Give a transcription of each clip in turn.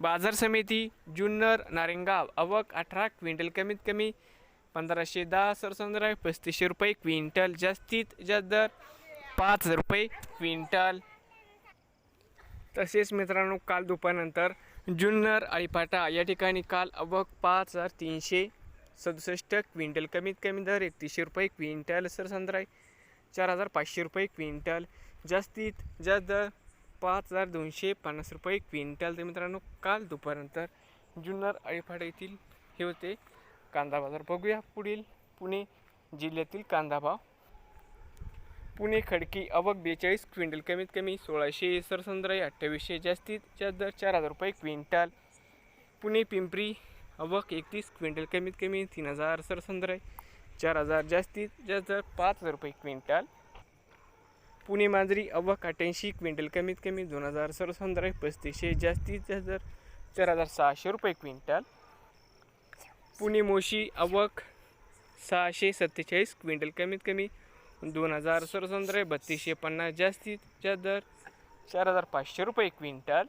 बाजार समिती जुन्नर नारेंगाव अवक अठरा क्विंटल कमीत कमी पंधराशे दहा सरसंद्रा पस्तीसशे रुपये क्विंटल जास्तीत जास्त दर पाच हजार रुपये क्विंटल. तसेच मित्रांनो काल दुपारनंतर जुन्नर आळीपाटा या ठिकाणी काल अवक पाच हजार तीनशे सदुसष्ट क्विंटल कमीत कमी दर एकतीसशे रुपये क्विंटल सरसंद्राय चार हजार पाचशे रुपये क्विंटल. जास्तीत जास्त दर पाच हजार दोनशे पन्नास रुपये क्विंटल तर मित्रांनो काल दुपारनंतर जुन्नर अळीफाटा येथील हे होते कांदा बाजार. बघूया पुढील पुणे जिल्ह्यातील कांदा भाव. पुणे खडकी अवक बेचाळीस क्विंटल कमीत कमी सोळाशे सरसंद्राई अठ्ठावीसशे जास्तीत जास्त दर चार हजार रुपये क्विंटल. पुणे पिंपरी अवक एकतीस क्विंटल कमीत कमी तीन हजार सरसंद्राई चार हजार जास्तीत जास्त दर पाच हजार रुपये क्विंटल. पुणे मांजरी अव्वक अठ्ठ्याऐंशी क्विंटल कमीत कमी दोन हजार सरसंद्राई पस्तीसशे जास्तीत जास्त दर चार हजार सहाशे रुपये क्विंटल. पुणे मोशी अव्वक सहाशे सत्तेचाळीस क्विंटल कमीत कमी दोन हजार सरसंद्राई बत्तीसशे पन्नास जास्तीत जास्त दर चार हजार पाचशे रुपये क्विंटल.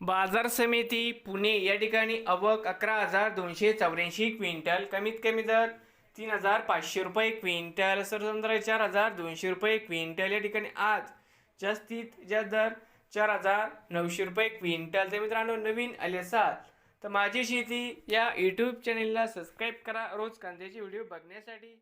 बाजार समिती पुणे या ठिकाणी अवक अकरा हजार दोनशे चौऱ्याऐंशी क्विंटल कमीत कमी दर तीन हजार पाचशे रुपये क्विंटल. सरसंद्रा चार हजार दोनशे रुपये क्विंटल. या ठिकाणी आज जास्तीत जास्त दर चार हजार नऊशे रुपये क्विंटल. तर मित्रांनो नवीन आले असाल तर माझी शेती या यूट्यूब चॅनेलला सबस्क्राईब करा. रोज कांद्याचे व्हिडिओ बघण्यासाठी.